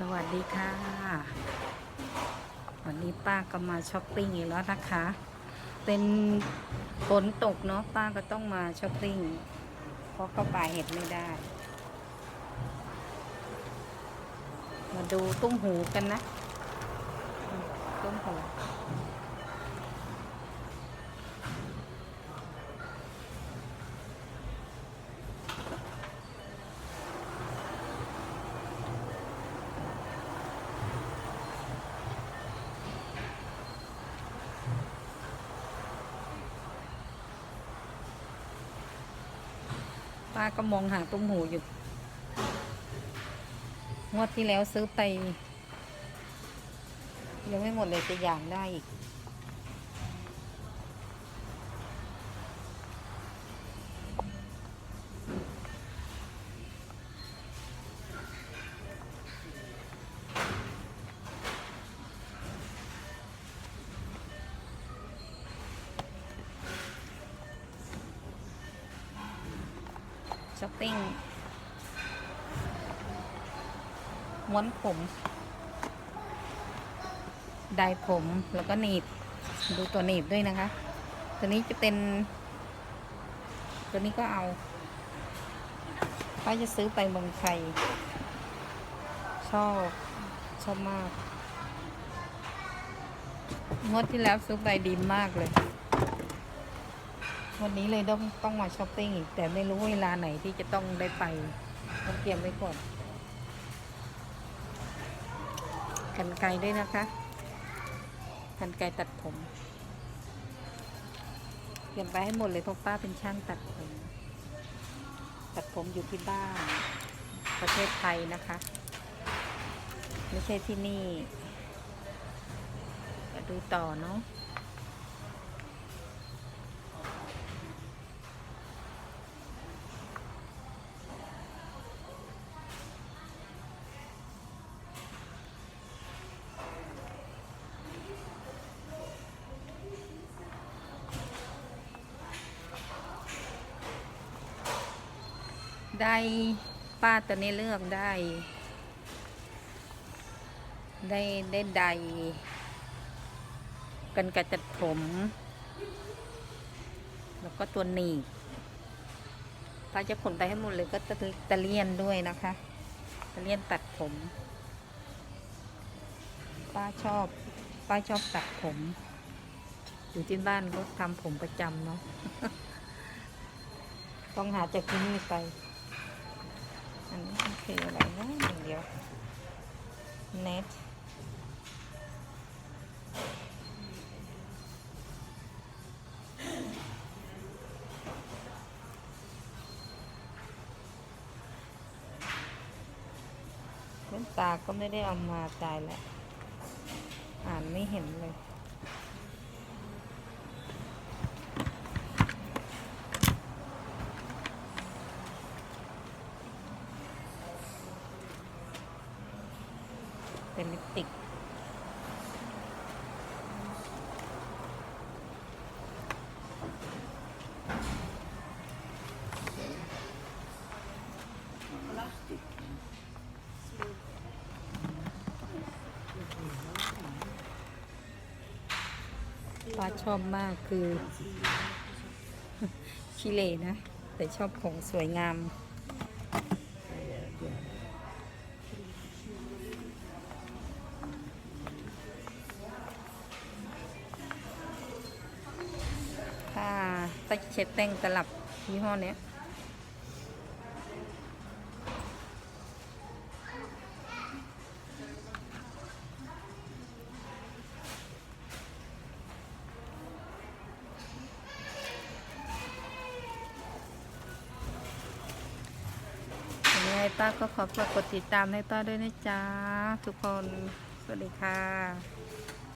สวัสดีค่ะ วันนี้ป้าก็มาช้อปปิ้งอีกแล้วนะคะ เป็นฝนตกเนาะป้าก็ต้องมาช้อปปิ้ง เพราะเข้าป่าเห็ดไม่ได้ มาดูตุ้มหูกันนะ ตุ้มหู ป้าก็มองหาตุ้มหูอยู่งวดที่แล้วซื้อไป ยังไม่หมดเลยจะอยากได้อีก ช้อปปิ้งม้วนผม ไดผมแล้วก็หนีบ ดูตัวหนีบด้วยนะคะ ตัวนี้จะเป็น ตัวนี้ก็เอาป้าจะซื้อไปเมืองไทย ชอบ ชอบมากงวดที่แล้วซื้อไปดีมากเลย วันนี้เลยต้องต้องมาช้อปปิ้งอีก แต่ไม่รู้เวลาไหนที่จะต้องได้ไปต้องเตรียมไว้ก่อนกันไกลด้วยนะคะกันไกลตัดผมเตรียมไปให้หมดเลยเพราะป้าเป็นช่างตัดผม ตัดผมอยู่ที่บ้าน ประเทศไทยนะคะ ไม่ใช่ที่นี่ดูต่อเนาะ ได้ป้าตัวนี้เลือกได้ ได้ได้ใดกันกระจัดผม แล้วก็ตัวหนีบป้าจะขนไปให้หมดเลยก็ตะตะเลียนด้วยนะคะตะเลียนตัดผม ป้าชอบ ป้าชอบตัดผม อยู่ที่บ้านก็ทำผมประจำเนาะต้องหาจากที่นี่ไป คืออะไรนะอย่างเดียวเน็ตเล่นตาก็ไม่ได้เอามาตายแหละ อ่านไม่เห็นเลย เป็นลิปสติก ป้าชอบมากคือชิเลนะ แต่ชอบของสวยงาม ถ้าถ้าเช็ดแป้งตลับยี่ห้อเนี้ยยังไงป้าก็ขอฝากกดติดตามให้ป้าด้วยนะจ๊ะ ทุกคน สวัสดีค่ะ